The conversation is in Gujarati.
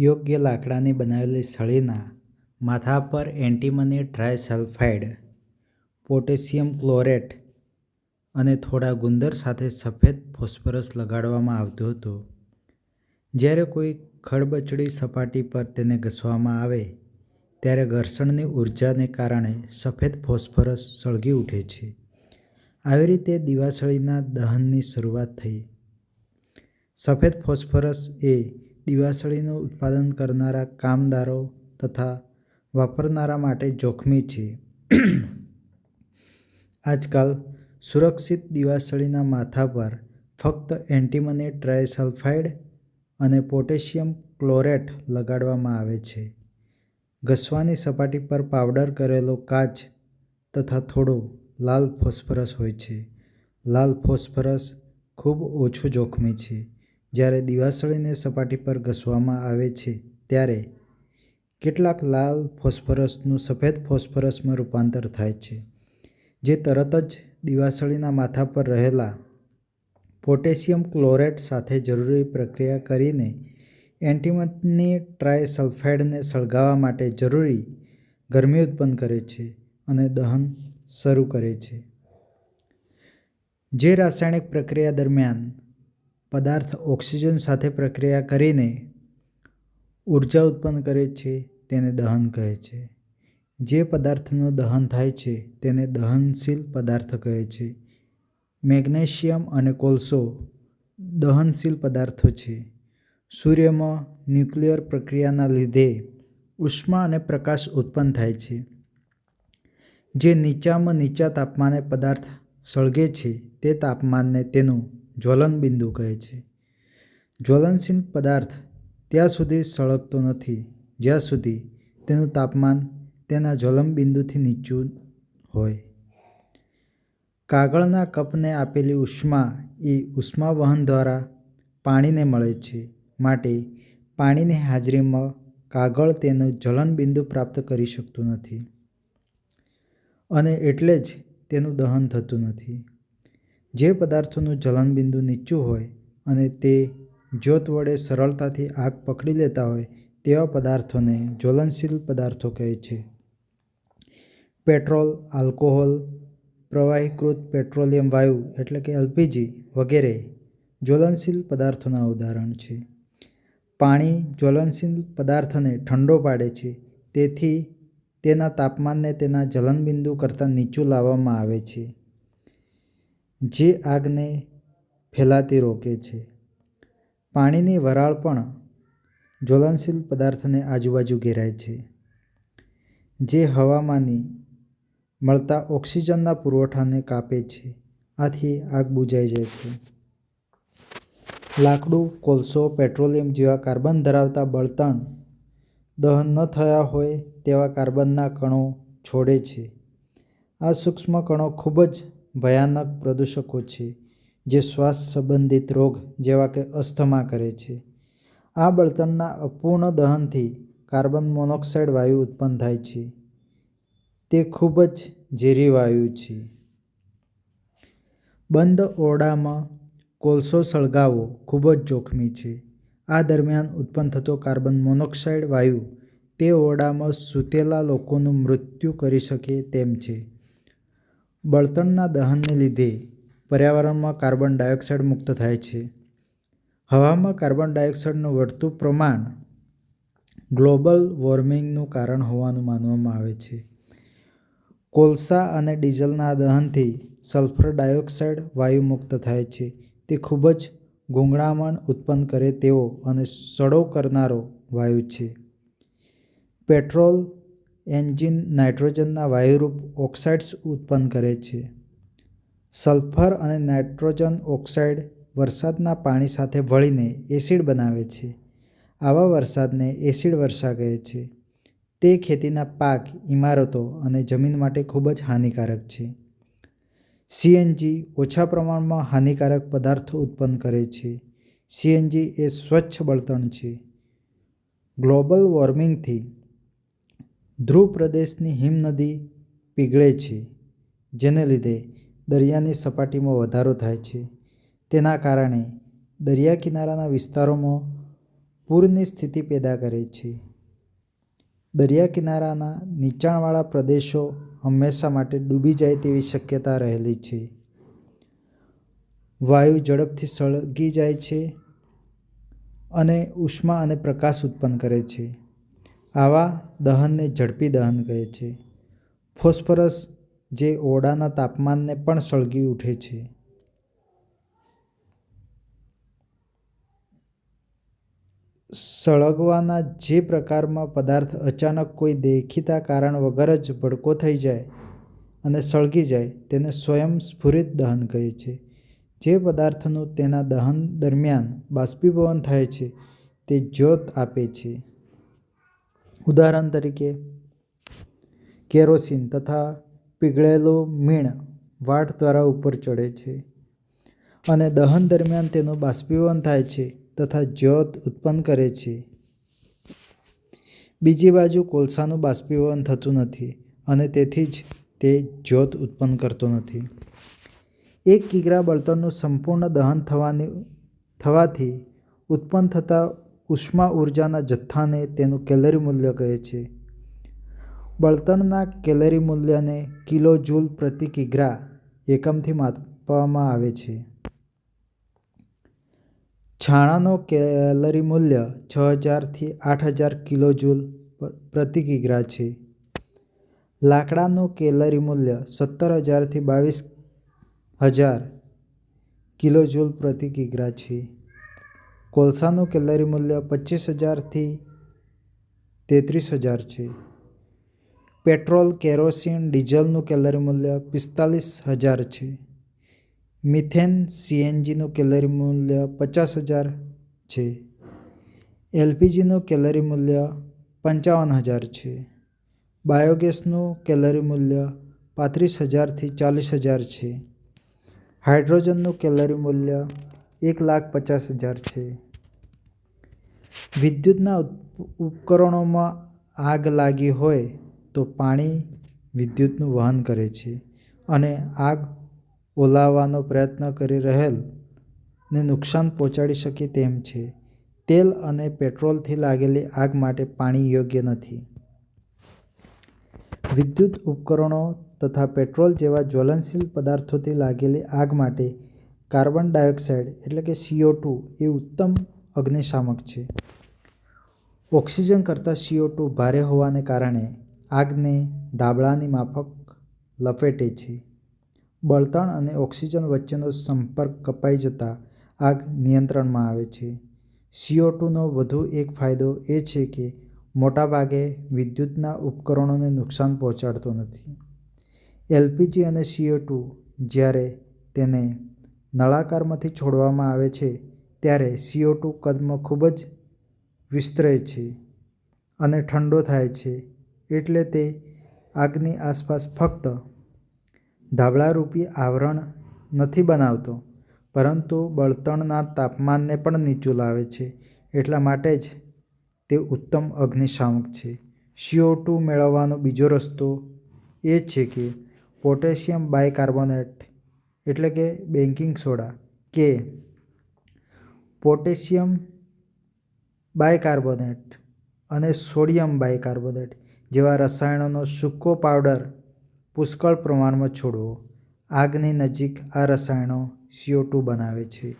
યોગ્ય લાકડાની બનાવેલી સળીના માથા પર એન્ટિમની ટ્રાયસલ્ફાઇડ, પોટેશિયમ ક્લોરેટ અને થોડા ગુંદર સાથે સફેદ ફોસ્ફરસ લગાડવામાં આવતું હતું. જ્યારે કોઈ ખડબચડી સપાટી પર તેને ઘસવામાં આવે ત્યારે ઘર્ષણની ઊર્જાને કારણે સફેદ ફોસ્ફરસ સળગી ઉઠે છે. આવી રીતે દિવાસળીના દહનની શરૂઆત થઈ. સફેદ ફોસ્ફરસ એ દિવાસળીનું ઉત્પાદન કરનારા કામદારો તથા વાપરનારા માટે જોખમી છે. આજકાલ સુરક્ષિત દિવાસળીના માથા પર ફક્ત એન્ટિમની ટ્રાયસલ્ફાઇડ અને પોટેશિયમ ક્લોરેટ લગાડવામાં આવે છે. ઘસવાની સપાટી પર પાવડર કરેલો કાચ તથા થોડો લાલ ફોસ્ફરસ હોય છે. લાલ ફોસ્ફરસ ખૂબ ઓછું જોખમી છે. જ્યારે દિવાસળીને સપાટી પર ઘસવામાં આવે છે ત્યારે કેટલાક લાલ ફોસ્ફરસનું સફેદ ફોસ્ફરસમાં રૂપાંતર થાય છે, જે તરત જ દિવાસળીના માથા પર રહેલા પોટેશિયમ ક્લોરેટ સાથે જરૂરી પ્રક્રિયા કરીને એન્ટિમની ટ્રાયસલ્ફાઇડને સળગાવવા માટે જરૂરી ગરમી ઉત્પન્ન કરે છે અને દહન શરૂ કરે છે. જે રાસાયણિક પ્રક્રિયા દરમિયાન પદાર્થ ઓક્સિજન સાથે પ્રક્રિયા કરીને ઊર્જા ઉત્પન્ન કરે છે તેને દહન કહે છે. જે પદાર્થનું દહન થાય છે તેને દહનશીલ પદાર્થ કહે છે. મેગ્નેશિયમ અને કોલસો દહનશીલ પદાર્થો છે. સૂર્યમાં ન્યુક્લિયર પ્રક્રિયાના લીધે ઉષ્મા અને પ્રકાશ ઉત્પન્ન થાય છે. જે નીચામાં નીચા તાપમાને પદાર્થ સળગે છે તે તાપમાનને તેનું જ્વલનબિંદુ કહે છે. જ્વલનશીલ પદાર્થ ત્યાં સુધી સળગતો નથી જ્યાં સુધી તેનું તાપમાન તેના જ્વલનબિંદુથી નીચું હોય. કાગળના કપને આપેલી ઉષ્મા એ ઉષ્માવહન દ્વારા પાણીને મળે છે. માટે પાણીની હાજરીમાં કાગળ તેનું જ્વલનબિંદુ પ્રાપ્ત કરી શકતું નથી અને એટલે જ તેનું દહન થતું નથી. જે પદાર્થોનું જ્વલનબિંદુ નીચું હોય અને તે જ્યોત વડે સરળતાથી આગ પકડી લેતા હોય તેવા પદાર્થોને જ્વલનશીલ પદાર્થો કહે છે. પેટ્રોલ, આલ્કોહોલ, પ્રવાહીકૃત પેટ્રોલિયમ વાયુ એટલે કે એલપીજી વગેરે જ્વલનશીલ પદાર્થોના ઉદાહરણ છે. પાણી જ્વલનશીલ પદાર્થને ઠંડો પાડે છે તેથી તેના તાપમાનને તેના જ્વલનબિંદુ કરતાં નીચું લાવવામાં આવે છે, જે આગને ફેલાતી રોકે છે. પાણીની વરાળ પણ જ્વલનશીલ પદાર્થને આજુબાજુ ઘેરાય છે, જે હવામાંની મળતા ઓક્સિજનના પુરવઠાને કાપે છે, આથી આગ બુજાઈ જાય છે. લાકડું, કોલસો, પેટ્રોલિયમ જેવા કાર્બન ધરાવતા બળતણ દહન ન થયા હોય તેવા કાર્બનના કણો છોડે છે. આ સૂક્ષ્મ કણો ખૂબ જ ભયાનક પ્રદૂષકો છે, જે શ્વાસ સંબંધિત રોગ જેવા કે અસ્થમા કરે છે. આ બળતણના અપૂર્ણ દહનથી કાર્બન મોનોક્સાઇડ વાયુ ઉત્પન્ન થાય છે. તે ખૂબ જ ઝેરી વાયુ છે. બંધ ઓરડામાં કોલસો સળગાવવો ખૂબ જ જોખમી છે. આ દરમિયાન ઉત્પન્ન થતો કાર્બન મોનોક્સાઇડ વાયુ તે ઓરડામાં સૂતેલા લોકોનું મૃત્યુ કરી શકે તેમ છે. બળતણના દહનને લીધે પર્યાવરણમાં કાર્બન ડાયોક્સાઇડ મુક્ત થાય છે. હવામાં કાર્બન ડાયોક્સાઇડનું વધતું પ્રમાણ ગ્લોબલ વોર્મિંગનું કારણ હોવાનું માનવામાં આવે છે. કોલસા અને ડીઝલના દહનથી સલ્ફર ડાયોક્સાઇડ વાયુ મુક્ત થાય છે. તે ખૂબ જ ગૂંગળામણ ઉત્પન્ન કરે તેવો અને સડો કરનારો વાયુ છે. પેટ્રોલ એન્જિન નાઇટ્રોજનના વાયુરૂપ ઓક્સાઇડ્સ ઉત્પન્ન કરે છે. સલ્ફર અને નાઇટ્રોજન ઓક્સાઇડ વરસાદના પાણી સાથે ભળીને એસિડ બનાવે છે. આવા વરસાદને એસિડ વર્ષા કહે છે. તે ખેતીના પાક, ઇમારતો અને જમીન માટે ખૂબ જ હાનિકારક છે. સીએનજી ઓછા પ્રમાણમાં હાનિકારક પદાર્થો ઉત્પન્ન કરે છે. સીએનજી એ સ્વચ્છ બળતણ છે. ગ્લોબલ વોર્મિંગથી ધ્રુવપ્રદેશની હિમનદી પીગળે છે, જેને લીધે દરિયાની સપાટીમાં વધારો થાય છે. તેના કારણે દરિયા કિનારાના વિસ્તારોમાં પૂરની સ્થિતિ પેદા કરે છે. દરિયા કિનારાના નીચાણવાળા પ્રદેશો હંમેશા માટે ડૂબી જાય તેવી શક્યતા રહેલી છે. વાયુ ઝડપથી સળગી જાય છે અને ઉષ્મા અને પ્રકાશ ઉત્પન્ન કરે છે. આવા દહનને ઝડપી દહન કહે છે. ફોસ્ફરસ જે ઓરડાના તાપમાનને પણ સળગી ઉઠે છે. સળગવાના જે પ્રકારમાં પદાર્થ અચાનક કોઈ દેખીતા કારણ વગર જ ભડકો થઈ જાય અને સળગી જાય તેને સ્વયંસ્ફુરિત દહન કહે છે. જે પદાર્થનું તેના દહન દરમિયાન બાષ્પીભવન થાય છે તે જ્યોત આપે છે. ઉદાહરણ તરીકે, કેરોસીન તથા પીગળેલું મીણ વાટ દ્વારા ઉપર ચડે છે અને દહન દરમિયાન તેનું બાષ્પીભવન થાય છે તથા જ્યોત ઉત્પન્ન કરે છે. બીજી બાજુ કોલસાનું બાષ્પીભવન થતું નથી અને તેથી જ તે જ્યોત ઉત્પન્ન કરતો નથી. એક કિગ્રા બળતણનું સંપૂર્ણ દહન થવાની, થવાથી ઉત્પન્ન થતા ઉષ્મા-ઊર્જાના જથ્થાને તેનું કેલરી મૂલ્ય કહે છે. બળતણના કેલરી મૂલ્યને કિલો જૂલ પ્રતિ કિગ્રા એકમથી માપવામાં આવે છે. છાણાનો કેલરી મૂલ્ય છ હજારથી આઠ હજાર કિલો જૂલ પ્રતિ કિગ્રા છે. લાકડાનું કેલરી મૂલ્ય સત્તર હજારથી બાવીસ હજાર કિલો જૂલ પ્રતિ કિગ્રા છે. કોલસાનું કેલરી મૂલ્ય પચ્ચીસ હજારથી તેત્રીસ હજાર છે. પેટ્રોલ, કેરોસીન, ડીઝલનું કેલરી મૂલ્ય પિસ્તાલીસ હજાર છે. મિથેન સીએનજીનું કેલરી મૂલ્ય પચાસ હજાર છે. એલપીજીનું કેલરી મૂલ્ય પંચાવન હજાર છે. બાયોગેસનું કેલરી મૂલ્ય પાંત્રીસ હજારથી ચાલીસ હજાર છે. હાઇડ્રોજનનું કેલરી મૂલ્ય એક લાખ પચાસ હજાર છે. વિદ્યુતના ઉપકરણોમાં આગ લાગી હોય તો પાણી વિદ્યુતનું વહન કરે છે અને આગ ઓલાવવાનો પ્રયત્ન કરી રહેલ ને નુકસાન પહોંચાડી શકે તેમ છે. તેલ અને પેટ્રોલથી લાગેલી આગ માટે પાણી યોગ્ય નથી. વિદ્યુત ઉપકરણો તથા પેટ્રોલ જેવા જ્વલનશીલ પદાર્થોથી લાગેલી આગ માટે કાર્બન ડાયોક્સાઇડ એટલે કે સીઓ ટુ એ ઉત્તમ અગ્નિશામક છે. ઓક્સિજન કરતાં સીઓ ટુ ભારે હોવાને કારણે આગને ધાબળાની માફક લપેટે છે. બળતણ અને ઓક્સિજન વચ્ચેનો સંપર્ક કપાઈ જતાં આગ નિયંત્રણમાં આવે છે. સીઓ ટુનો વધુ એક ફાયદો એ છે કે મોટાભાગે વિદ્યુતના ઉપકરણોને નુકસાન પહોંચાડતો નથી. એલપીજી અને સીઓ ટુ જ્યારે તેને નળાકારમાંથી છોડવામાં આવે છે ત્યારે સીઓ ટુ કદમાં ખૂબ જ વિસ્તરે છે અને ઠંડો થાય છે એટલે તે આગની આસપાસ ફક્ત ધાબળારૂપી આવરણ નથી બનાવતો, પરંતુ બળતણના તાપમાનને પણ નીચું લાવે છે એટલા માટે જ તે ઉત્તમ અગ્નિશામક છે. સીઓ ટુ મેળવવાનો બીજો રસ્તો એ છે કે પોટેશિયમ બાયકાર્બોનેટ એટલે કે બેન્કિંગ સોડા કે પોટેશિયમ બાયકાર્બોનેટ અને સોડિયમ બાયકાર્બોનેટ જેવા રસાયણોનો સૂકો પાવડર પુષ્કળ પ્રમાણમાં છોડવો. આગની નજીક આ રસાયણો સીઓ ટુ બનાવે છે.